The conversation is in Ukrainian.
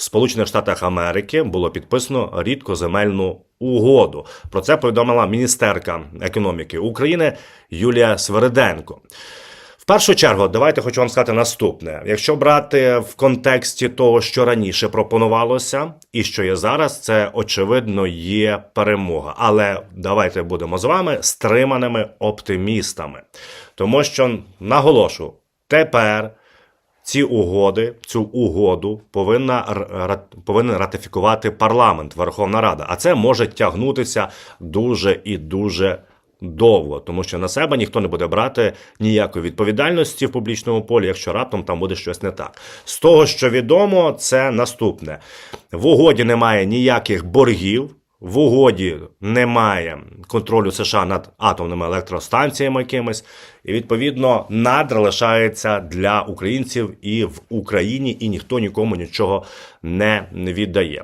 в Сполучених Штатах Америки було підписано рідкоземельну угоду. Про це повідомила міністерка економіки України Юлія Свериденко. В першу чергу, давайте хочу вам сказати наступне: якщо брати в контексті того, що раніше пропонувалося, і що є зараз, це очевидно є перемога. Але давайте будемо з вами стриманими оптимістами, тому що наголошу, тепер. Ці угоди, цю угоду повинна повинен ратифікувати парламент, Верховна Рада. А це може тягнутися дуже і дуже довго, тому що на себе ніхто не буде брати ніякої відповідальності в публічному полі, якщо раптом там буде щось не так. З того, що відомо, це наступне: в угоді немає ніяких боргів. В угоді немає контролю США над атомними електростанціями якимись, і відповідно надра лишається для українців і в Україні, і ніхто нікому нічого не віддає.